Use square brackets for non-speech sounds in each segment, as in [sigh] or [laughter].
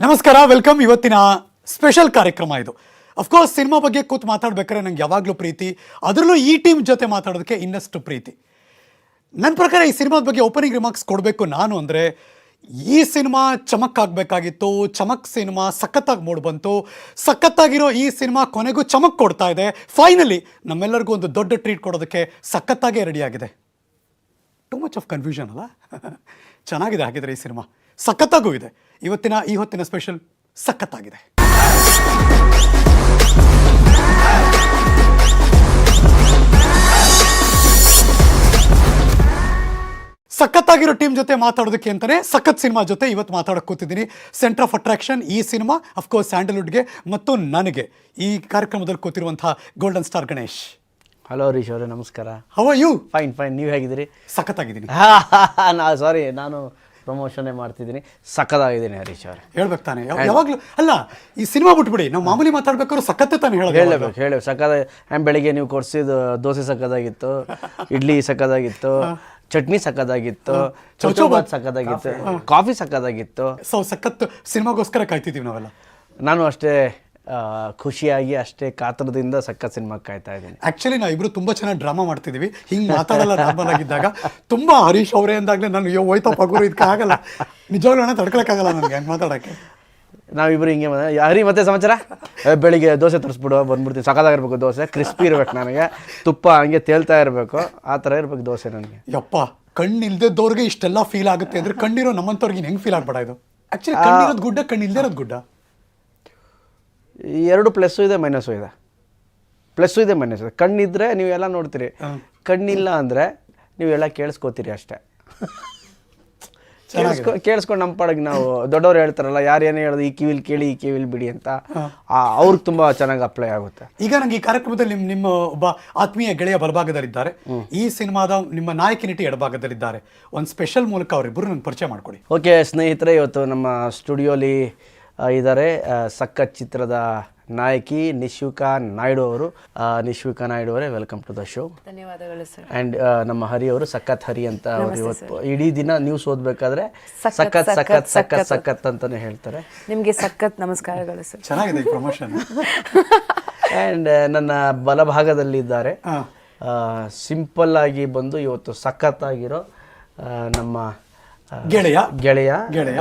ನಮಸ್ಕಾರ ವೆಲ್ಕಮ್ ಇವತ್ತಿನ ಸ್ಪೆಷಲ್ ಕಾರ್ಯಕ್ರಮ ಇದು. ಅಫ್ಕೋರ್ಸ್ ಸಿನಿಮಾ ಬಗ್ಗೆ ಕೂತು ಮಾತಾಡ್ಬೇಕಾದ್ರೆ ನಂಗೆ ಯಾವಾಗಲೂ ಪ್ರೀತಿ, ಅದರಲ್ಲೂ ಈ ಟೀಮ್ ಜೊತೆ ಮಾತಾಡೋದಕ್ಕೆ ಇನ್ನಷ್ಟು ಪ್ರೀತಿ. ನನ್ನ ಪ್ರಕಾರ ಈ ಸಿನಿಮಾದ ಬಗ್ಗೆ ಓಪನಿಂಗ್ ರಿಮಾರ್ಕ್ಸ್ ಕೊಡಬೇಕು ನಾನು ಅಂದರೆ, ಈ ಸಿನಿಮಾ ಚಮಕ್ ಆಗಬೇಕಾಗಿತ್ತು ಚಮಕ್ ಸಿನಿಮಾ ಸಖತ್ತಾಗಿ ಮೂಡ್ ಬಂತು, ಸಖತ್ತಾಗಿರೋ ಈ ಸಿನಿಮಾ ಕೊನೆಗೂ ಚಮಕ್ ಕೊಡ್ತಾ ಇದೆ. ಫೈನಲಿ ನಮ್ಮೆಲ್ಲರಿಗೂ ಒಂದು ದೊಡ್ಡ ಟ್ರೀಟ್ ಕೊಡೋದಕ್ಕೆ ಸಖತ್ತಾಗೇ ರೆಡಿಯಾಗಿದೆ ಟು ಮಚ್ ಆಫ್ ಕನ್ಫ್ಯೂಷನ್ ಅಲ್ಲ? [laughs] ಚೆನ್ನಾಗಿದೆ ಹಾಗಿದ್ರೆ ಈ ಸಿನಿಮಾ. ಸಖತ್ತಾಗೂ ಇದೆ. ಇವತ್ತಿನ, ಈ ಹೊತ್ತಿನ ಸ್ಪೆಷಲ್ ಸಖತ್ತಾಗಿದೆ. ಸಖತ್ತಾಗಿರೋ ಟೀಮ್ ಜೊತೆ ಮಾತಾಡೋದಕ್ಕೆ ಅಂತಾನೆ ಸಖತ್ ಸಿನಿಮಾ ಜೊತೆ ಇವತ್ತು ಮಾತಾಡೋಕೆ ಕೂತಿದ್ದೀನಿ. ಸೆಂಟರ್ ಆಫ್ ಅಟ್ರಾಕ್ಷನ್ ಈ ಸಿನಿಮಾ ಅಫ್ಕೋರ್ಸ್ ಸ್ಯಾಂಡಲ್ವುಡ್ಗೆ ಮತ್ತು ನನಗೆ ಈ ಕಾರ್ಯಕ್ರಮದಲ್ಲಿ ಕೂತಿರುವಂತಹ golden star Ganesh hello Harish ಅವರೇ ನಮಸ್ಕಾರ ಹವ ಯು ಫೈನ್ ಫೈನ್ ನೀವು ಹೇಗಿದ್ದೀರಿ? ಸಖತ್ತಾಗಿದ್ದೀನಿ. [laughs] ನಾ ಸಾರಿ ನಾನು ಪ್ರಮೋಷನೇ ಮಾಡ್ತಿದ್ದೀನಿ. ಸಖತ್ತಾಗಿದ್ದೀನಿ ಹರೀಶ್ ಅವರೇ ಹೇಳ್ಬೇಕು ತಾನೆ. ಯಾವಾಗಲೂ ಅಲ್ಲ ಈ ಸಿನಿಮಾ ಬಿಟ್ಬಿಡಿ. ನಾವು ಮಾಮೂಲಿ ಮಾತಾಡ್ಬೇಕಾದ್ರೂ ಸಖತ್ತೆ ತಾನೆ ಹೇಳಿ ಹೇಳಬೇಕು ಹೇಳಿ ಸಖತ್ ಆ್ಯಂಡ್ ಬೆಳಿಗ್ಗೆ ನೀವು ಕೊಡಿಸಿದ ದೋಸೆ ಸಖತ್ತಾಗಿತ್ತು ಇಡ್ಲಿ ಸಖತ್ತಾಗಿತ್ತು ಚಟ್ನಿ ಸಕ್ಕದಾಗಿತ್ತು ಚೌಚೌಬಾತ್ ಸಕ್ಕದಾಗಿತ್ತು ಕಾಫಿ. ಸಕ್ಕದಾಗಿತ್ತು ಸೊ ಸಖತ್ ಸಿನಿಮಾಗೋಸ್ಕರ ಕಾಯ್ತಿದ್ದೀವಿ ನಾವೆಲ್ಲ. ನಾನು ಅಷ್ಟೇ ಖುಷಿಯಾಗಿ ಅಷ್ಟೇ ಕಾತರದಿಂದ ಸಕ್ಕ ಸಿನಿಮಾ ಕಾಯ್ತಾ ಇದ್ದೀನಿ. ಆ್ಯಕ್ಚುಲಿ ನಾವು ಇಬ್ರು ತುಂಬಾ ಚೆನ್ನಾಗಿ ಡ್ರಾಮಾ ಮಾಡ್ತಿದ್ದೀವಿ ಹಿಂಗೆ ಮಾತಾಡಲ್ಲ ನಾರ್ಮಲ್ ಆಗಿದ್ದಾಗ. ತುಂಬಾ ಹರೀಶ್ ಅವರೇ ಅಂದಾಗಲೇ ನಾನು ಅಯ್ಯೋ ಹೋಯ್ತಾ ಪಗುರು ಇದಕ್ಕೆ ಆಗಲ್ಲ. ನಿಜವಾಗ್ಲೂ ಹಣ ತಡ್ಕೊಳಕ್ಕಾಗಲ್ಲ ನನಗೆ ಹಂಗೆ ಮಾತಾಡಕ್ಕೆ. ನಾವಿಬ್ರು ಹಿಂಗೆ ಹರಿ ಮತ್ತೆ ಸಮಾಚಾರ? ಬೆಳಿಗ್ಗೆ ದೋಸೆ ತರಿಸ್ಬಿಡು ಬಂದ್ಬಿಡ್ತೀನಿ ಸಕ್ಕದಾಗಿರ್ಬೇಕು ದೋಸೆ. ಕ್ರಿಸ್ಪಿ ಇರ್ಬೇಕು ನನಗೆ. ತುಪ್ಪ ಹಂಗೆ ತೇಲ್ತಾ ಇರಬೇಕು. ಆ ಥರ ಇರ್ಬೇಕು ದೋಸೆ ನನಗೆ. ಯಪ್ಪ ಕಣ್ಣು ಇಲ್ದಿದ್ದವ್ರಿಗೆ ಇಷ್ಟೆಲ್ಲ ಫೀಲ್ ಆಗುತ್ತೆ ಅಂದ್ರೆ ಕಣ್ಣಿರೋ ನಮ್ಮಂಥವ್ರಿಗೆ ಹೆಂಗ್ ಫೀಲ್ ಆಗ್ಬೇಡ ಇದು. ಆ್ಯಕ್ಚುಲಿ ಕಣ್ಣಿರೋದು ಗುಡ್ಡ ಕಣ್ಣು ಇರೋದು ಗುಡ್ಡ. ಎರಡು ಪ್ಲಸ್ಸು ಇದೆ ಮೈನಸ್ಸು ಇದೆ. ಪ್ಲಸ್ಸು ಇದೆ ಮೈನಸ್ ಇದೆ. ಕಣ್ಣಿದ್ರೆ ನೀವೆಲ್ಲ ನೋಡ್ತೀರಿ. ಕಣ್ಣಿಲ್ಲ ಅಂದರೆ ನೀವೆಲ್ಲ ಕೇಳಿಸ್ಕೋತೀರಿ ಅಷ್ಟೇ. ಕೇಳಿಸ್ಕೊ ಕೇಳಿಸ್ಕೊಂಡು ನಮ್ಮ ಪಾಡಿಗೆ ನಾವು ದೊಡ್ಡವ್ರು ಹೇಳ್ತಾರಲ್ಲ ಯಾರು ಏನೇ ಹೇಳೋದು ಈ ಕಿವಿಲ್ ಕೇಳಿ ಈ ಕಿವಿಲ್ ಬಿಡಿ ಅಂತ. ಅವ್ರಿಗೆ ತುಂಬ ಚೆನ್ನಾಗಿ ಅಪ್ಲೈ ಆಗುತ್ತೆ. ಈಗ ನಂಗೆ ಈ ಕಾರ್ಯಕ್ರಮದಲ್ಲಿ ನಿಮ್ಮ ನಿಮ್ಮ ಒಬ್ಬ ಆತ್ಮೀಯ ಗೆಳೆಯ ಬಲಭಾಗದಲ್ಲಿದ್ದಾರೆ. ಈ ಸಿನಿಮಾದ ನಿಮ್ಮ ನಾಯಕಿ ನಟಿ ಎಡಭಾಗದಲ್ಲಿದ್ದಾರೆ. ಒಂದು ಸ್ಪೆಷಲ್ ಮೂಲಕ ಅವರಿಬ್ಬರು ನಂಗೆ ಪರಿಚಯ ಮಾಡಿಕೊಡಿ ಓಕೆ ಸ್ನೇಹಿತರೆ ಇವತ್ತು ನಮ್ಮ ಸ್ಟುಡಿಯೋಲಿ ಇದ್ದಾರೆ ಸಖತ್ ಚಿತ್ರದ ನಾಯಕಿ ನಿಶ್ವಿಕಾ ನಾಯ್ಡು ಅವರು. ನಿಶ್ವಿಕಾ ನಾಯ್ಡು ಅವರೇ ವೆಲ್ಕಮ್ ಟು ದ ಶೋ ಧನ್ಯವಾದಗಳು ಸರ್. ಆ್ಯಂಡ್ ನಮ್ಮ ಹರಿ ಅವರು ಸಖತ್ ಹರಿ ಅಂತ ಅವರು ಇವತ್ತು ಇಡೀ ದಿನ ನ್ಯೂಸ್ ಓದಬೇಕಾದ್ರೆ ಸಖತ್, ಸಖತ್ ಸಖತ್ ಸಖತ್, ಅಂತಾನೆ ಹೇಳ್ತಾರೆ. ನಿಮಗೆ ಸಖತ್ ನಮಸ್ಕಾರಗಳು ಸರ್. ಚೆನ್ನಾಗಿದೆ ಈ ಪ್ರಮೋಷನ್ [laughs] ಆ್ಯಂಡ್ ನನ್ನ ಬಲಭಾಗದಲ್ಲಿದ್ದಾರೆ. ಸಿಂಪಲ್ ಆಗಿ ಬಂದು ಇವತ್ತು ಸಖತ್ತಾಗಿರೋ ನಮ್ಮ ಗೆಳೆಯ? ಗೆಳೆಯ ಗೆಳೆಯ.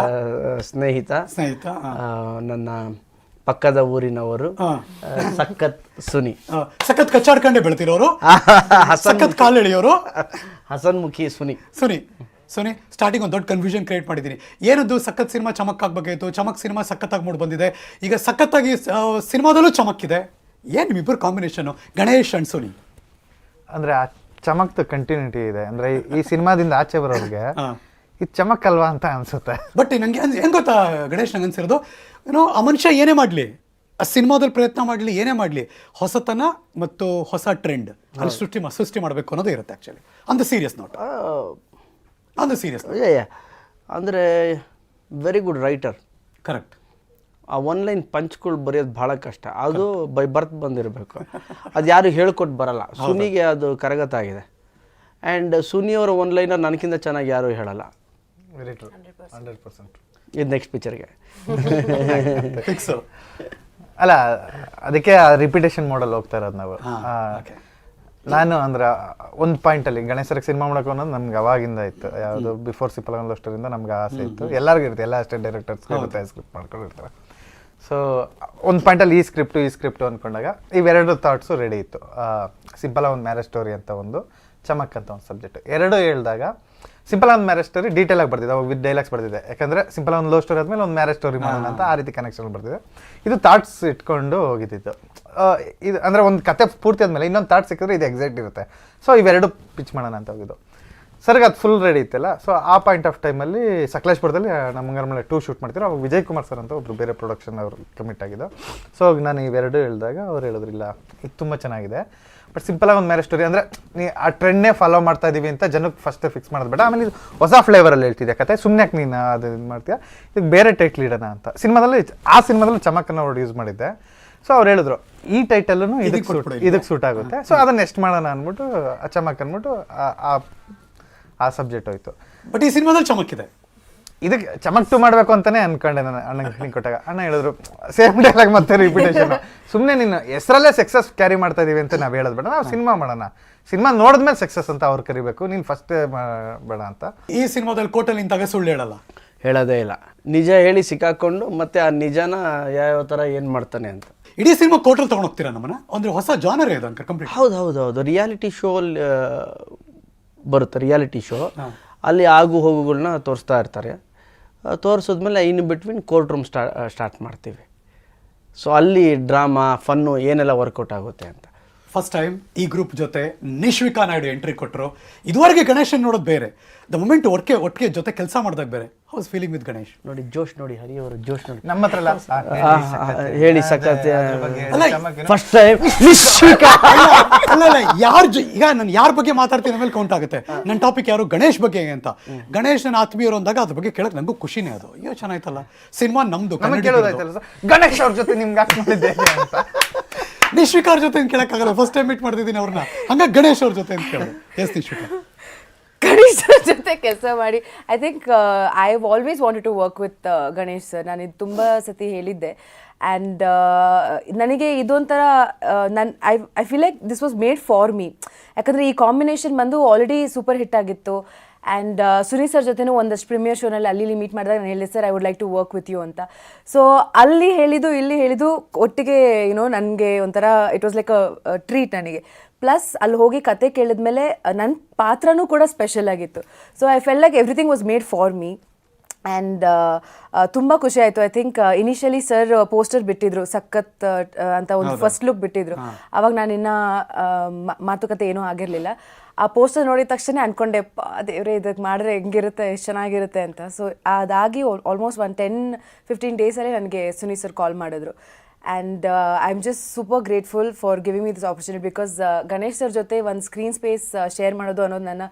ಸ್ನೇಹಿತ. ಸ್ನೇಹಿತ ನನ್ನ ಪಕ್ಕದ ಊರಿನವರು ಹಾ. ಸಖತ್ ಸುನಿ. ಸಖತ್ ಕಚ್ಚಾಡ್ಕೊಂಡೆ ಬೆಳ್ತಿರೋರು ಹಸನ್ ಸಖತ್ ಕಾಲ್ ಎಳೆಯೋರು. ಹಸನ್ಮುಖಿ ಸುನಿ. ಸುನಿ ಸುನಿ ಸ್ಟಾರ್ಟಿಂಗ್ ಒಂದು ದೊಡ್ಡ ಕನ್ಫ್ಯೂಷನ್ ಕ್ರಿಯೇಟ್ ಮಾಡಿದ್ದೀನಿ ಏನದು ಸಖತ್ ಸಿನಿಮಾ ಚಮಕ್ ಆಗ್ಬೇಕಾಯ್ತು ಚಮಕ್ ಸಿನಿಮಾ ಸಖತ್ತಾಗಿ ಮೂಡ್ ಬಂದಿದೆ. ಈಗ ಸಖತ್ತಾಗಿ ಸಿನಿಮಾದಲ್ಲೂ ಚಮಕ್ಕಿದೆ. ಏನು ನಿಮ್ಮಿಬ್ಬರು ಕಾಂಬಿನೇಷನ್ ಗಣೇಶ್ ಅಂಡ್ ಸುನಿ. ಅಂದ್ರೆ ಆ ಚಮಕ್ದು ಕಂಟಿನ್ಯೂಟಿ ಇದೆ. ಅಂದ್ರೆ ಈ- ಈ ಸಿನಿಮಾದಿಂದ ಆಚೆ ಬರೋರಿಗೆ ಹಾ. ಇದು ಚಮಕ್ ಅಲ್ವಾ ಅಂತ ಅನ್ಸುತ್ತೆ. ಬಟ್ ನಂಗೆ ಏನು ಹೆಂಗ್ ಗೊತ್ತಾ ಗಣೇಶ್ ನಂಗೆ ಅನ್ಸಿರೋದು ಏನೋ ಆ ಮನುಷ್ಯ ಏನೇ ಮಾಡಲಿ ಆ ಸಿನಿಮಾದಲ್ಲಿ ಪ್ರಯತ್ನ ಮಾಡಲಿ ಏನೇ ಮಾಡಲಿ ಹೊಸತನ ಮತ್ತು ಹೊಸ ಟ್ರೆಂಡ್ ಅಲ್ಲಿ ಸೃಷ್ಟಿ ಮಾ- ಸೃಷ್ಟಿ ಮಾಡಬೇಕು ಅನ್ನೋದೇ ಇರುತ್ತೆ actually on the serious note on the serious ಅಂದರೆ ವೆರಿ ಗುಡ್ ರೈಟರ್ ಕರೆಕ್ಟ್ ಆ ಒನ್ಲೈನ್ ಪಂಚ್ಗಳು ಬರೆಯೋದು ಭಾಳ ಕಷ್ಟ. ಅದು ಬೈ ಬರ್ತ್ ಬಂದಿರಬೇಕು. ಅದು ಯಾರು ಹೇಳ್ಕೊಟ್ಟು ಬರಲ್ಲ. ಸುನಿಗೆ ಅದು ಕರಗತ ಆಗಿದೆ ಆ್ಯಂಡ್ ಸುನಿ ಅವರ ಒನ್ಲೈನರ್ ನನಗಿಂತ ಚೆನ್ನಾಗಿ ಯಾರೂ ಹೇಳಲ್ಲ. ವೆರಿ ಟ್ರೂ ಹಂಡ್ರೆಡ್ ಪರ್ಸೆಂಟ್ ಇದು ನೆಕ್ಸ್ಟ್ ಪಿಕ್ಚರ್ಗೆ ಫಿಕ್ಸ್ ಅಲ್ಲ ಅದಕ್ಕೆ ರಿಪಿಟೇಷನ್ ಮಾಡಲ್ ಹೋಗ್ತಾ ಇರೋದು ನಾವು. ಆ, ನಾನು ಅಂದ್ರೆ ಒಂದು ಪಾಯಿಂಟಲ್ಲಿ ಗಣೇಶರಿಗೆ ಸಿನಿಮಾ ಮಾಡೋಕೆ ಅನ್ನೋದು ನಮ್ಗೆ ಅವಾಗಿಂದ ಇತ್ತು. ಯಾವುದು ಬಿಫೋರ್ ಸಿಪಲ್ ಅಷ್ಟರಿಂದ ನಮ್ಗೆ ಆಸೆ ಇತ್ತು. ಎಲ್ಲರಿಗೂ ಇರುತ್ತೆ ಎಲ್ಲ ಅಷ್ಟೇ ಡೈರೆಕ್ಟರ್ಸ್ ಇರುತ್ತೆ ಸ್ಕ್ರಿಪ್ಟ್ ಮಾಡ್ಕೊಂಡಿರ್ತಾರೆ ಸೊ ಒಂದು ಪಾಯಿಂಟಲ್ಲಿ ಈ ಸ್ಕ್ರಿಪ್ಟು ಈ ಸ್ಕ್ರಿಪ್ಟು ಅಂದ್ಕೊಂಡಾಗ ಇವೆರಡು ಥಾಟ್ಸು ರೆಡಿ ಇತ್ತು. ಸಿಂಪಲ್ ಒಂದು ಮ್ಯಾರೇಜ್ ಸ್ಟೋರಿ ಅಂತ ಒಂದು ಚಮಕ್ ಅಂತ ಒಂದು ಸಬ್ಜೆಕ್ಟ್ ಎರಡು ಹೇಳಿದಾಗ simple an marriage story detail ಆಗಿ ಬರ್ತಿದೆ ವಿತ್ ಡೈಲಾಗ್ಸ್ ಬರ್ತಿದೆ. ಯಾಕಂದ್ರೆ ಸಿಂಪಲ್ ಒಂದು ಲವ್ ಸ್ಟೋರಿ ಆದ್ಮೇಲೆ ಒಂದು ಮ್ಯಾರೇಜ್ ಸ್ಟೋರಿ ಮಾಡೋಣ ಅಂತ ಆ ರೀತಿ ಕನೆಕ್ಷನ್ ಬರ್ತಿದೆ. ಇದು ಥಾಟ್ಸ್ ಇಟ್ಕೊಂಡು ಹೋಗಿದ್ದಿತ್ತು ಇದು ಅಂದ್ರೆ ಒಂದು ಕತೆ ಪೂರ್ತಿ ಆದ್ಮೇಲೆ ಇನ್ನೊಂದು ಥಾಟ್ ಸಿಕ್ಕಿದ್ರೆ ಇದು ಎಕ್ಸಾಕ್ಟ್ ಇರುತ್ತೆ. ಸೊ ಇವೆರಡು ಪಿಚ್ ಮಾಡೋಣ ಅಂತ ಹೋಗಿದ್ದು. ಸರ್ಗೆ ಅದು ಫುಲ್ ರೆಡಿ ಇತ್ತಲ್ಲ. ಸೊ ಆ ಪಾಯಿಂಟ್ ಆಫ್ ಟೈಮಲ್ಲಿ ಸಕಲೇಶ್ಪುರದಲ್ಲಿ ನಮ್ಮ ಮೇಲೆ ಟೂ ಶೂಟ್ ಮಾಡ್ತಿದ್ರು. ಅವಾಗ ವಿಜಯ್ ಕುಮಾರ್ ಸರ್ ಅಂತ ಒಬ್ಬರು ಬೇರೆ ಪ್ರೊಡಕ್ಷನ್ ಅವರು ಕಮಿಟ್ ಆಗಿದ್ದು. ಸೊ ನಾನು ಇವೆರಡು ಹೇಳಿದಾಗ ಅವ್ರು ಹೇಳಿದ್ರು ಇಲ್ಲ ಇದು ತುಂಬ ಚೆನ್ನಾಗಿದೆ. ಬಟ್ ಸಿಂಪಲ್ ಆಗಿ ಒಂದು ಮ್ಯಾರೇಜ್ ಸ್ಟೋರಿ ಅಂದರೆ ನೀ ಆ ಟ್ರೆಂಡ್ನೇ ಫಾಲೋ ಮಾಡ್ತಾ ಇದ್ದೀವಿ ಅಂತ ಜನಕ್ಕೆ ಫಸ್ಟ್ ಫಿಕ್ಸ್ ಮಾಡೋದು ಬೇಡ. ಆಮೇಲೆ ಇದು ಹೊಸ ಫ್ಲೇವರಲ್ಲಿ ಹೇಳ್ತಿದ್ದೆ ಕತೆ? ಸುಮ್ಮನೆ ಯಾಕೆ ನೀನು ಅದು ಇದು ಮಾಡ್ತೀಯ? ಈಗ ಬೇರೆ ಟೈಟ್ಲ್ ಇಡೋಣ ಅಂತ. ಸಿನಿಮಾದಲ್ಲಿ ಆ ಸಿನಿಮಾದಲ್ಲಿ ಚಮಕನ್ನು ಅವ್ರು ಯೂಸ್ ಮಾಡಿದ್ದೆ. ಸೊ ಅವ್ರು ಹೇಳಿದ್ರು ಈ ಟೈಟಲ್ಲೂ ಇದಕ್ಕೆ ಇದಕ್ಕೆ ಸೂಟ್ ಇದಕ್ಕೆ ಸೂಟ್ ಆಗುತ್ತೆ. ಸೊ ಅದನ್ನ ಎಷ್ಟು ಮಾಡೋಣ ಅಂದ್ಬಿಟ್ಟು ಆ ಚಮಕ್ ಅಂದ್ಬಿಟ್ಟು ಆ- ಆ ಸಬ್ಜೆಕ್ಟ್ ಹೋಯ್ತು. ಬಟ್ ಈ ಸಿನಿಮಾದಲ್ಲಿ ಚಮಕಿದೆ ಇದಕ್ಕೆ ಚಮಕ್ಟು ಮಾಡಬೇಕು ಅಂತಾನೆ ಅನ್ಕೊಂಡೆ ನಾನು ಅಣ್ಣ ಕೊಟ್ಟಾಗ. ಅಣ್ಣ ಹೇಳಿದ್ರು ಸೇಮ್ ಡೈಲಾಗ್ ಮತ್ತೆ ರಿಪಿಟೇಷನ್ ಸುಮ್ಮನೆ ನೀನು ಹೆಸರಲ್ಲೇ ಸಕ್ಸಸ್ ಕ್ಯಾರಿ ಮಾಡ್ತಾ ಇದೀವಿ ಅಂತ ನಾವು ಹೇಳೋದು ಬೇಡ. ನಾವು ಸಿನಿಮಾ ಮಾಡೋಣ. ಸಿನಿಮಾ ನೋಡಿದ್ಮೇಲೆ ಸಕ್ಸಸ್ ಅಂತ ಅವ್ರು ಕರಿಬೇಕು. ನೀನು ಫಸ್ಟ್ ಬೇಡ ಅಂತ. ಈ ಸಿನಿಮಾದಲ್ಲಿ ಕೋಟಲ್ಲಿ ನಿಂತಾಗ ಸುಳ್ಳು ಹೇಳಲ್ಲ? ಹೇಳೋದೇ ಇಲ್ಲ. ನಿಜ ಹೇಳಿ ಸಿಕ್ಕಾಕೊಂಡು ಮತ್ತೆ ಆ ನಿಜನ ಯಾವ ಥರ ಏನು ಮಾಡ್ತಾನೆ ಅಂತ. ಇಡೀ ಸಿನಿಮಾ ಕೋಟಲ್ ತಗೊಂಡೋಗ್ತೀರಾ ನಮ್ಮನ್ನ? ಅಂದ್ರೆ ಹೊಸ ಜಾನರ್ ಇದೆ ಅಂತ ಕಂಪ್ಲೀಟ್ ಹೌದು ಹೌದು ಹೌದು. ರಿಯಾಲಿಟಿ ಶೋ ಬರುತ್ತೆ ರಿಯಾಲಿಟಿ ಶೋ ಅಲ್ಲಿ ಆಗು ಹೋಗುಗಳನ್ನ ತೋರಿಸ್ತಾ ಇರ್ತಾರೆ. ತೋರಿಸಿದ್ಮೇಲೆ in between court room start start ಮಾಡ್ತೀವಿ. ಸೊ ಅಲ್ಲಿ ಡ್ರಾಮಾ ಫನ್ನು ಏನೆಲ್ಲ ವರ್ಕೌಟ್ ಆಗುತ್ತೆ ಅಂತ. ಫಸ್ಟ್ ಟೈಮ್ ಈ ಗ್ರೂಪ್ ಜೊತೆ ನಿಶ್ವಿಕಾ ನಾಯ್ಡು ಎಂಟ್ರಿ ಕೊಟ್ಟರು ಇದುವರೆಗೆ ಗಣೇಶನ್ ನೋಡೋದು ಬೇರೆ. ದ ಮೊಮೆಂಟ್ ಒಟ್ಟಿಗೆ ಒಟ್ಟಿಗೆ ಜೊತೆ ಕೆಲಸ ಮಾಡಿದಾಗ ಬೇರೆ. How's feeling with Ganesh? ನೋಡಿ ಜೋಶ್ ನೋಡಿ ಹರಿ ಅವರು ಜೋಶ್ ನೋಡಿ. ನಮ್ಮ ಹತ್ರ ಹೇಳಿ ಸಕತ್ತೆ ಫಸ್ಟ್ ಟೈಮ್ ನಿಶ್ವಿಕಾ. ಅಲ್ಲ ಯಾರ ಈಗ ನಾನು ಯಾರ ಬಗ್ಗೆ ಮಾತಾಡ್ತೀನಿ ಮೇಲೆ ಕೌಂಟ್ ಆಗುತ್ತೆ. ನನ್ನ ಟಾಪಿಕ್ ಯಾರು? ಗಣೇಶ್ ಬಗ್ಗೆ ಅಂತ. ಗಣೇಶ್ ನನ್ನ ಆತ್ಮೀಯರು ಅಂದಾಗ ಅದ್ರ ಬಗ್ಗೆ ಕೇಳಕ್ ನಂಗೂ ಖುಷಿನೇ ಅದು. ಅಯ್ಯೋ ಚೆನ್ನಾಯ್ತಲ್ಲ. ಸಿನಿಮಾ ನಮ್ದು ಗಣೇಶ್ ಅವ್ರ ಜೊತೆ ನಿಮ್ಗೆ ನಿಶ್ವಿಕಾ ಅವ್ರ ಜೊತೆ ಏನ್ ಕೇಳಕ್ಕಾಗಲ್ಲ ಫಸ್ಟ್ ಟೈಮ್ ಮೀಟ್ ಮಾಡ್ತಿದ್ದೀನಿ ಅವ್ರನ್ನ. ಹಂಗ ಗಣೇಶ್ ಅವ್ರ ಜೊತೆ ಅಂತ ಕೇಳೋದು ಎಸ್ ಗಣೇಶ್ ಸರ್ ಜೊತೆ ಕೆಲಸ ಮಾಡಿ. I think I have always wanted to work with Ganesh sir ನಾನು ಇದು ತುಂಬ ಸತಿ ಹೇಳಿದ್ದೆ. ಆ್ಯಂಡ್ ನನಗೆ ಇದೊಂಥರ ನನ್ನ I I feel like this was made for me ಯಾಕಂದರೆ ಈ ಕಾಂಬಿನೇಷನ್ ಬಂದು ಆಲ್ರೆಡಿ ಸೂಪರ್ ಹಿಟ್ ಆಗಿತ್ತು. ಆ್ಯಂಡ್ ಸುನೀಲ್ ಸರ್ ಜೊತೆನೂ ಒಂದಷ್ಟು ಪ್ರೀಮಿಯರ್ ಶೋನಲ್ಲಿ ಅಲ್ಲಿ ಇಲ್ಲಿ ಮೀಟ್ ಮಾಡಿದಾಗ ನಾನು ಹೇಳಿದೆ sir I would like to work with you ಅಂತ. ಸೊ ಅಲ್ಲಿ ಹೇಳಿದ್ದು ಇಲ್ಲಿ ಹೇಳಿದ್ದು ಒಟ್ಟಿಗೆ ಏನೋ ನನಗೆ ಒಂಥರ it was like a treat ನನಗೆ. ಪ್ಲಸ್ ಅಲ್ಲಿ ಹೋಗಿ ಕತೆ ಕೇಳಿದ್ಮೇಲೆ ನನ್ನ ಪಾತ್ರನೂ ಕೂಡ ಸ್ಪೆಷಲ್ ಆಗಿತ್ತು. So I felt like everything was made for me and ತುಂಬ ಖುಷಿ ಆಯಿತು. I think initially sir poster ಬಿಟ್ಟಿದ್ರು ಸಖತ್ ಅಂತ ಒಂದು ಫಸ್ಟ್ ಲುಕ್ ಬಿಟ್ಟಿದ್ರು. ಅವಾಗ ನಾನು ಇನ್ನ ಮಾತುಕತೆ ಏನೂ ಆಗಿರಲಿಲ್ಲ. ಆ ಪೋಸ್ಟರ್ ನೋಡಿದ ತಕ್ಷಣ ಅನ್ಕೊಂಡೆ "ಪ್ಪಾ, ದೇವ್ರೆ ಇದಕ್ಕೆ ಮಾಡಿದ್ರೆ ಹೆಂಗಿರುತ್ತೆ ಎಷ್ಟು ಚೆನ್ನಾಗಿರುತ್ತೆ ಅಂತ. ಸೊ ಅದಾಗಿ ಆಲ್ಮೋಸ್ಟ್ ಒಂದು ಟೆನ್ ಫಿಫ್ಟೀನ್ ಡೇಸಲ್ಲೇ ನನಗೆ ಸುನಿ ಸರ್ ಕಾಲ್ ಮಾಡಿದ್ರು. And I am just super grateful for giving me this opportunity because Ganesh sir ಜೊತೆ ಒಂದು ಸ್ಕ್ರೀನ್ ಸ್ಪೇಸ್ ಶೇರ್ ಮಾಡೋದು ಅನ್ನೋದು ನನ್ನ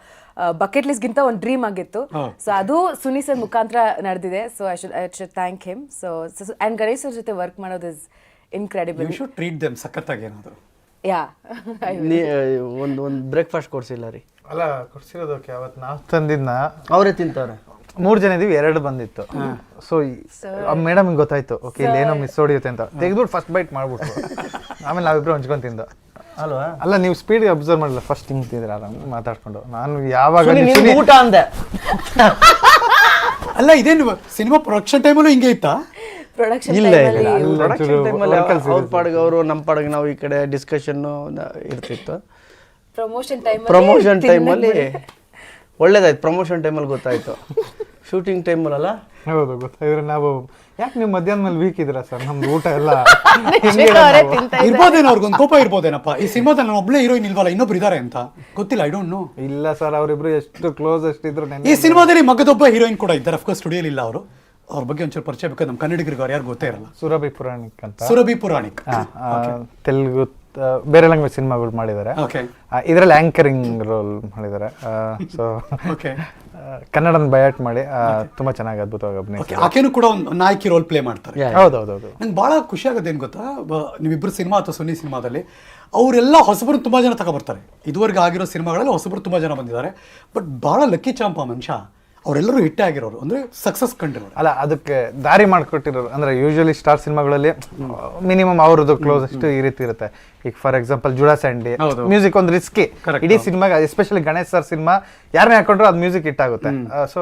ಬಕೆಟ್ ಲಿಸ್ಟ್ಗಿಂತ ಒಂದು ಡ್ರೀಮ್ ಆಗಿತ್ತು. ಸೊ ಅದು ಸುನಿ ಸರ್ ಮುಖಾಂತರ ನಡೆದಿದೆ. So I should I should thank him so and Ganesh sir ಜೊತೆ ವರ್ಕ್ ಮಾಡೋದು ಇಸ್ ಇನ್ಕ್ರೆಡಿಬಲ್ ಟ್ರೀಟ್ ದೆಮ್ ಸಖತ್ತಾಗಿ ಏನಾದ್ರು. ಯಾ [laughs] ನೀ ಒಂದು ಒಂದು ಬ್ರೇಕ್ಫಾಸ್ಟ್ ಕೊಡ್ಸಿಲ್ಲ ರೀ. ಅಲ್ಲ ಕೊಡ್ಸಿರೋದಕ್ಕೆ ಅವತ್ತು ನಾವು ತಂದಿದ್ನ. ಅವರೇ ತಿಂತಾರೆ ಮೂರು ಜನ ಇದೀವಿ ಎರಡು ಬಂದಿತ್ತು. ಸೊ ಮೇಡಮ್ ಗೊತ್ತಾಯ್ತು. ಓಕೆ ಇಲ್ಲಿ ಏನೋ ಮಿಸ್ ಹೊಡಿಯುತ್ತೆ ಅಂತ. ತೆಗೆದ್ಬಿಟ್ಟು ಫಸ್ಟ್ ಬೈಟ್ ಮಾಡ್ಬಿಟ್ಟು [laughs] ಆಮೇಲೆ ನಾವಿಬ್ರು ಹಂಚ್ಕೊಂಡು ತಿಂದು. ಅಲ್ವಾ? ಅಲ್ಲ ನೀವು ಸ್ಪೀಡ್ ಅಬ್ಸರ್ವ್ ಮಾಡಿಲ್ಲ. ಫಸ್ಟ್ ಹಿಂಗ್ ತಿಂದ್ರೆ? ಆರಾಮ್ ಮಾತಾಡ್ಕೊಂಡು. ನಾನು ಯಾವಾಗ ಊಟ ಅಂದೆ. [laughs] ಅಲ್ಲ ಇದೇನು ಸಿನಿಮಾ ಪ್ರೊಡಕ್ಷನ್ ಟೈಮಲ್ಲೂ ಹಿಂಗೆ ಇತ್ತಾ? ಪ್ರೊಡಕ್ಷನ್ ಇಲ್ಲ ಇಲ್ಲ ಅಲ್ಲಿ ಪ್ರೊಡಕ್ಷನ್ ಟೈಮಲ್ಲಿ ಅವ್ರ ಪಾಡಿಗೆ ಅವರು ನಮ್ಮ ಪಾಡಿಗೆ ನಾವು ಈ ಕಡೆ ಡಿಸ್ಕಷನ್ ಇರ್ತಿತ್ತು. ಪ್ರಮೋಷನ್ ಟೈಮ್ ಪ್ರಮೋಷನ್ ಟೈಮಲ್ಲಿ ಒಳ್ಳೇದಾಯ್ತು ಪ್ರಮೋಷನ್ ಟೈಮಲ್ಲಿ ಗೊತ್ತಾಯ್ತು. ಶೂಟಿಂಗ್ ಟೈಮಲ್ಲ ಹೌದು ಗೊತ್ತಾಗಿದ್ರೆ ನಾವು ಯಾಕೆ ನೀವು ಮಧ್ಯಾಹ್ನ ಮೇಲೆ ವೀಕ್ ಇದ್ರ ಸರ್? ನಮ್ದು ಊಟ ಎಲ್ಲ [laughs] ಇರ್ಬೋದೇನೋ ಅವ್ರಿಗೊಂದು ಕೋಪ ಇರ್ಬೋದೇನಪ್ಪ? ಈ ಸಿನಿಮಾದಲ್ಲಿ ನಾನು ಒಬ್ಳೆ ಹೀರೋಯಿನ್ ಇಲ್ವಲ್ಲ ಇನ್ನೊಬ್ರು ಇದಾರೆ ಅಂತ. ಗೊತ್ತಿಲ್ಲ ಐ ಡೋಂಟ್ ನೋ ಇಲ್ಲ ಸರ್ ಅವರಿಬ್ರು ಎಷ್ಟು ಕ್ಲೋಸ್ ಎಷ್ಟಿದ್ರು ಈ ಸಿನಿಮಾದಲ್ಲಿ ಮಗದೊಬ್ಬ ಹೀರೋಯಿನ್ ಕೂಡ ಇದ್ದಾರೆ. ಅಫ್ಕೋರ್ಸ್ ಸ್ಟುಡಿಯೋಲಿ ಇಲ್ಲ ಅವರು. ಅವ್ರ ಬಗ್ಗೆ ಒಂಚೂರು ಪರಿಚಯ ಬೇಕಾದ್ರೆ ನಮ್ಮ ಕನ್ನಡಿಗರಿಗೆ ಅವ್ರು ಯಾರು ಗೊತ್ತೇ ಇರಲ್ಲ. ಸುರಭಿ ಪುರಾಣಿಕ್ ಅಂತ? ಸುರಭಿ ಪುರಾಣಿಕ್. ಆ, ತೆಲುಗು ಆ, ಬೇರೆ ಲ್ಯಾಂಗ್ವೇಜ್ ಸಿನಿಮಾಗಳು ಮಾಡಿದ್ದಾರೆ. ಓಕೆ ಇದರಲ್ಲಿ ಆಂಕರಿಂಗ್ ರೋಲ್ ಮಾಡಿದ್ದಾರೆ. ಸೊ ಓಕೆ ಕನ್ನಡನ ಬಯಾಟ್ ಮಾಡಿ ಆ, ತುಂಬಾ ಚೆನ್ನಾಗಿ ಅದ್ಭುತವಾಗಿ ಅಭಿನಯ ಓಕೆ ಆಕೆನೂ ಕೂಡ ಒಂದು ನಾಯಕಿ ರೋಲ್ ಪ್ಲೇ ಮಾಡ್ತಾರೆ. ಹೌದೌದೌದು. ನಂಗೆ ಭಾಳ ಖುಷಿ ಆಗೋದು ಏನು ಗೊತ್ತಾ? ಬ- ನೀವಿಬ್ರು ಸಿನಿಮಾ ಅಥವಾ ಸುನಿ ಸಿನಿಮಾದಲ್ಲಿ ಅವರೆಲ್ಲ ಹೊಸಬರು ತುಂಬಾ ಜನ ತಗೊಬರ್ತಾರೆ ಇದುವರೆಗೆ ಆಗಿರೋ ಸಿನಿಮಾಗಳಲ್ಲಿ ಹೊಸಬರು ತುಂಬಾ ಜನ ಬಂದಿದ್ದಾರೆ. ಬಟ್ ಭಾಳ ಲಕ್ಕಿ ಚಾಂಪ ಮನುಷ್ಯ. ಅವರೆಲ್ಲರೂ ಹಿಟ್ ಆಗಿರೋರು. ಅಂದರೆ ಸಕ್ಸಸ್ ಕಂಡಿರೋರು. ಅಲ್ಲ ಅದಕ್ಕೆ ದಾರಿ ಮಾಡ್ಕೊಟ್ಟಿರೋರು. ಅಂದ್ರೆ ಯೂಶಲಿ ಸ್ಟಾರ್ ಸಿನಿಮಾಗಳಲ್ಲಿ ಮಿನಿಮಮ್ ಅವ್ರದ್ದು ಕ್ಲೋಸೆಸ್ಟ್ ಈ ರೀತಿ ಇರುತ್ತೆ. ಈಗ for example Judah Sandhy music ಒಂದು ರಿಸ್ಕಿ. ಇಡೀ ಸಿನಿಮಾಗೆ ಎಸ್ಪೆಷಲಿ ಗಣೇಶ್ ಸರ್ ಸಿನಿಮಾ ಯಾರನ್ನೇ ಹಾಕೊಂಡ್ರು ಅದು ಮ್ಯೂಸಿಕ್ ಹಿಟ್ ಆಗುತ್ತೆ. ಸೊ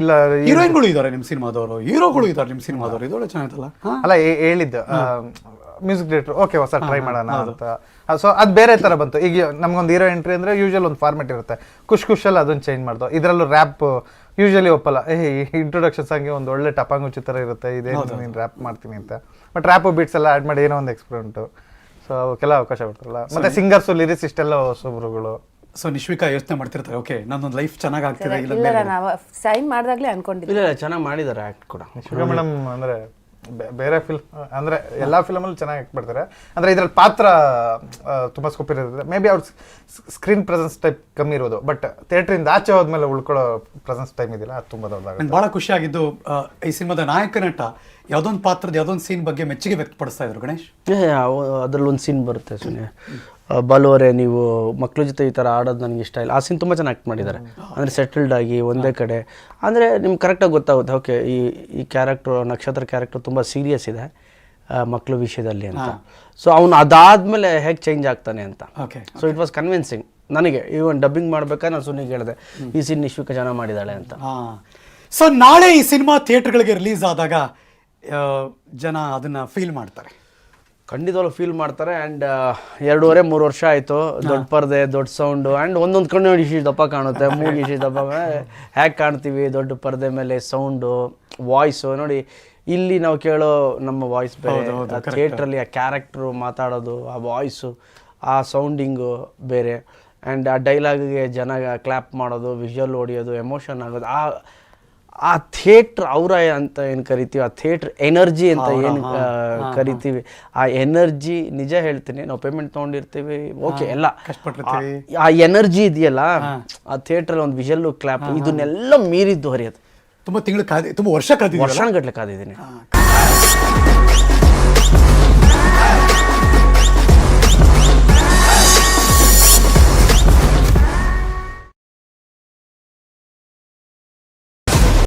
ಇಲ್ಲ ಹೀರೋಯಿನ್ಗಳು ಇದ್ದಾರೆ ನಿಮ್ಮ ಸಿನಿಮಾದವರು. ಹೀರೋಗಳು ಇದ್ದಾರೆ ನಿಮ್ಮ ಸಿನಿಮಾದವರು. ಇದೊಳ್ಳೆ ಚೆನ್ನಾಗಿತ್ತಲ್ಲ? ಅಲ್ಲ ಹೇಳಿದ್ದು. ಮ್ಯೂಸಿಕ್ ಡೈರೆಕ್ಟರ್ ಓಕೆ ಹೊಸ ಟ್ರೈ ಮಾಡೋಣ ಅಂತ. ಸೊ ಅದು ಬೇರೆ ಥರ ಬಂತು. ಈಗ ನಮಗೊಂದು ಹೀರೋ ಎಂಟ್ರಿ ಅಂದರೆ ಯೂಶಲ್ ಒಂದು ಫಾರ್ಮೆಟ್ ಇರುತ್ತೆ. ಖುಷ್ ಖುಷಲ್ಲಿ ಅದನ್ನು ಚೇಂಜ್ ಮಾಡ್ದು. ಇದರಲ್ಲೂ ರ್ಯಾಪ್ ಯೂಶಲಿ ಒಪ್ಪಲ್ಲ. ಏ ಇಂಟ್ರೊಡಕ್ಷನ್ ಸಾಂಗ್ಗೆ ಒಂದು ಒಳ್ಳೆ ಟಪಾಂಗುಚಿ ಥರ ಇರುತ್ತೆ. ಇದೇ ನೀನು ರ್ಯಾಪ್ ಮಾಡ್ತೀನಿ ಅಂತ. ಬಟ್ ರ್ಯಾಪ್ ಬೀಟ್ಸ್ ಎಲ್ಲ ಆ್ಯಡ್ ಮಾಡಿ ಏನೋ ಒಂದು ಎಕ್ಸ್ಪೆರಿಮೆಂಟು ಸೊ ಅವಕ್ಕೆಲ್ಲ ಅವಕಾಶ ಕೊಡ್ತಾರಲ್ಲ. ಮತ್ತೆ ಸಿಂಗರ್ಸು ಲಿರಿಕ್ಸ್ ಇಷ್ಟೆಲ್ಲ ಹೊಸಬ್ರುಗಳು. ಸೊ ನಿಶ್ವಿಕಾ ಯೋಚನೆ ಮಾಡ್ತಿರ್ತಾರೆ. ಓಕೆ ನನ್ನೊಂದು ಲೈಫ್ ಚೆನ್ನಾಗಿ ಆಗ್ತಿದೆ ಇಲ್ಲ ಇಲ್ಲ ನಾವು ಸೈನ್ ಮಾಡಿದಾಗಲೇ ಅನ್ಕೊಂಡಿದ್ದೆ ಇಲ್ಲ ಇಲ್ಲ ಚೆನ್ನಾಗಿ ಮಾಡಿದ್ದಾರೆ ಆ್ಯಕ್ಟ್ ಕೂಡ. ನಿಶ್ವಿಕಾ ಮೇಡಮ್ ಅಂದ್ರೆ ಬೇರೆ ಫಿಲ್ಮ್ ಅಂದರೆ ಎಲ್ಲ ಫಿಲಮಲ್ಲೂ ಚೆನ್ನಾಗಿ ಹಾಕ್ಬಿಡ್ತಾರೆ ಅಂದರೆ ಇದ್ರಲ್ಲಿ ಪಾತ್ರ ತುಂಬ ಸ್ಕೋಪ್ ಇರುತ್ತೆ ಮೇ ಬಿ ಅವ್ರ ಸ್ಕ್ರೀನ್ ಪ್ರೆಸೆನ್ಸ್ ಟೈಪ್ ಕಮ್ಮಿ ಇರೋದು ಬಟ್ ಥಿಯೇಟ್ರಿಂದ ಆಚೆ ಹೋದ್ಮೇಲೆ ಉಳ್ಕೊಳ್ಳೋ ಪ್ರೆಸೆನ್ಸ್ ಟೈಮ್ ಇದೆಯಲ್ಲ ಅದು ತುಂಬ ದೊಡ್ಡದಾಗುತ್ತೆ. ಭಾಳ ಖುಷಿಯಾಗಿದ್ದು ಈ ಸಿನಿಮಾದ ನಾಯಕ ನಟ ಯಾವುದೊಂದು ಪಾತ್ರದ ಯಾವುದೊಂದು ಸೀನ್ ಬಗ್ಗೆ ಮೆಚ್ಚುಗೆ ವ್ಯಕ್ತಪಡಿಸ್ತಾ ಇದ್ರು ಗಣೇಶ್? ಅದ್ರಲ್ಲಿ ಒಂದು ಸೀನ್ ಬರುತ್ತೆ ಸುಮ್ಮನೆ ಬಲೋರೆ ನೀವು ಮಕ್ಕಳ ಜೊತೆ ಈ ಥರ ಆಡೋದು ನನಗೆ ಇಷ್ಟ ಇಲ್ಲ. ಆ ಸೀನ್ ತುಂಬ ಚೆನ್ನಾಗಿ ಆ್ಯಕ್ಟ್ ಮಾಡಿದ್ದಾರೆ ಅಂದರೆ ಸೆಟಲ್ಡ್ ಆಗಿ ಒಂದೇ ಕಡೆ. ಅಂದರೆ ನಿಮ್ಗೆ ಕರೆಕ್ಟಾಗಿ ಗೊತ್ತಾಗುತ್ತೆ. ಓಕೆ ಈ ಈ ಕ್ಯಾರೆಕ್ಟ್ರು ನಕ್ಷತ್ರ ಕ್ಯಾರೆಕ್ಟರ್ ತುಂಬ ಸೀರಿಯಸ್ ಇದೆ ಮಕ್ಕಳ ವಿಷಯದಲ್ಲಿ ಅಂತ. ಸೊ ಅವನು ಅದಾದಮೇಲೆ ಹೇಗೆ ಚೇಂಜ್ ಆಗ್ತಾನೆ ಅಂತ. Okay so it was convincing ನನಗೆ ಈವನ್ ಡಬ್ಬಿಂಗ್ ಮಾಡ್ಬೇಕಾದ್ರೆ ನಾನು ಸುನಿಗೆ ಹೇಳಿದೆ. ಈ ಸೀನ್ ನಿಶ್ವಿಕ ಜನ ಮಾಡಿದ್ದಾಳೆ ಅಂತ. ಹಾಂ. ಸೊ ನಾಳೆ ಈ ಸಿನಿಮಾ ಥಿಯೇಟರ್ಗಳಿಗೆ ರಿಲೀಸ್ ಆದಾಗ ಜನ ಅದನ್ನ ಫೀಲ್ ಮಾಡ್ತಾರೆ. ಖಂಡಿತವಾಗ್ಲೂ ಫೀಲ್ ಮಾಡ್ತಾರೆ ಆ್ಯಂಡ್ ಎರಡೂವರೆ ಮೂರು ವರ್ಷ ಆಯಿತು. [laughs] ದೊಡ್ಡ ಪರ್ದೆ ದೊಡ್ಡ ಸೌಂಡು ಆ್ಯಂಡ್ ಒಂದೊಂದು ಕಣ್ಣು ಇಷ್ಟು ದಪ್ಪ ಕಾಣುತ್ತೆ. ಮೂಗು ಇಷ್ಟು ದಪ್ಪ ಹ್ಯಾಕ್ ಕಾಣ್ತೀವಿ? ದೊಡ್ಡ ಪರದೆ ಮೇಲೆ ಸೌಂಡು ವಾಯ್ಸು ನೋಡಿ ಇಲ್ಲಿ ನಾವು ಕೇಳೋ ನಮ್ಮ ವಾಯ್ಸ್ ಬೇರೆ. ಥಿಯೇಟ್ರಲ್ಲಿ ಆ ಕ್ಯಾರೆಕ್ಟ್ರು ಮಾತಾಡೋದು ಆ ವಾಯ್ಸು ಆ ಸೌಂಡಿಂಗು ಬೇರೆ. ಆ್ಯಂಡ್ ಆ ಡೈಲಾಗ್ಗೆ ಜನ ಕ್ಲ್ಯಾಪ್ ಮಾಡೋದು ವಿಜುವಲ್ ಹೊಡಿಯೋದು ಎಮೋಷನ್ ಆಗೋದು ಆ ಆ ಥಿಯೇಟ್ರ್ ಅವರ ಅಂತ ಏನು ಕರಿತೀವಿ? ಆ ಥಿಯೇಟ್ರ್ ಎನರ್ಜಿ ಅಂತ ಏನು ಕರಿತೀವಿ? ಆ ಎನರ್ಜಿ ನಿಜ ಹೇಳ್ತೀನಿ ನಾವು ಪೇಮೆಂಟ್ ತೊಗೊಂಡಿರ್ತೀವಿ ಓಕೆ ಎಲ್ಲ. ಕಷ್ಟಪಟ್ಟಿರ್ತೀವಿ. ಆ- ಆ ಎನರ್ಜಿ ಇದೆಯಲ್ಲ ಆ ಥಿಯೇಟ್ರಲ್ಲಿ ಒಂದು ವಿಷಲ್ಲು ಕ್ಲಾಪ್ ಇದನ್ನೆಲ್ಲ ಮೀರಿದ್ದು ಹರಿಯೋದು. ತುಂಬಾ ತಿಂಗಳು ಕಾದಿ ತುಂಬ ವರ್ಷ ಕಾದಿ ವರ್ಷಗಟ್ಟಲೆ ಕಾದಿದ್ದೀನಿ.